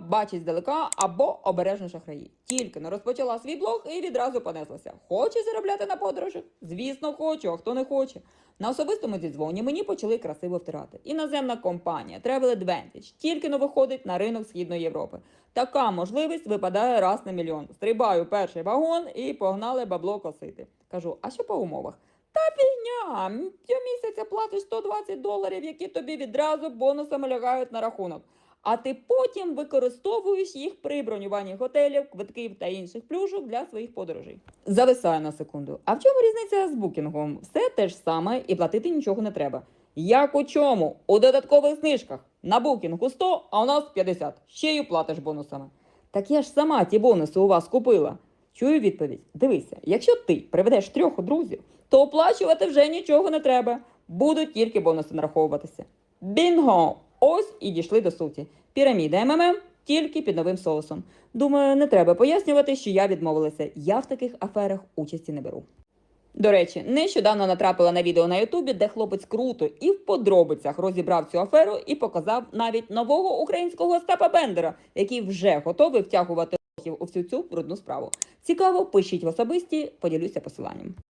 бачить здалека або обережно шахраї. Тільки не розпочала свій блог і відразу понеслася. Хоче заробляти на подорожах? Звісно, хочу, а хто не хоче. На особистому зідзвоні мені почали красиво втирати. Іноземна компанія Travel Advantage тільки но виходить на ринок Східної Європи. Така можливість випадає раз на мільйон. Стрибаю перший вагон і погнали бабло косити. Кажу, а що по умовах? Та фігня, щомісяця платиш 120 доларів, які тобі відразу бонусами лягають на рахунок. А ти потім використовуєш їх при бронюванні готелів, квитків та інших плюшок для своїх подорожей. Зависаю на секунду. А в чому різниця з букінгом? Все те ж саме і платити нічого не треба. Як у чому? У додаткових знижках. На букінгу 100, а у нас 50. Ще й платиш бонусами. Так я ж сама ті бонуси у вас купила. Чую відповідь. Дивися, якщо ти приведеш трьох друзів, то оплачувати вже нічого не треба. Будуть тільки бонуси нараховуватися. Бінго! Ось і дійшли до суті. Піраміда МММ тільки під новим соусом. Думаю, не треба пояснювати, що я відмовилася. Я в таких аферах участі не беру. До речі, нещодавно натрапила на відео на Ютубі, де хлопець круто і в подробицях розібрав цю аферу і показав навіть нового українського Степа Бендера, який вже готовий втягувати у всю цю брудну справу. Цікаво, пишіть в особисті, поділюся посиланням.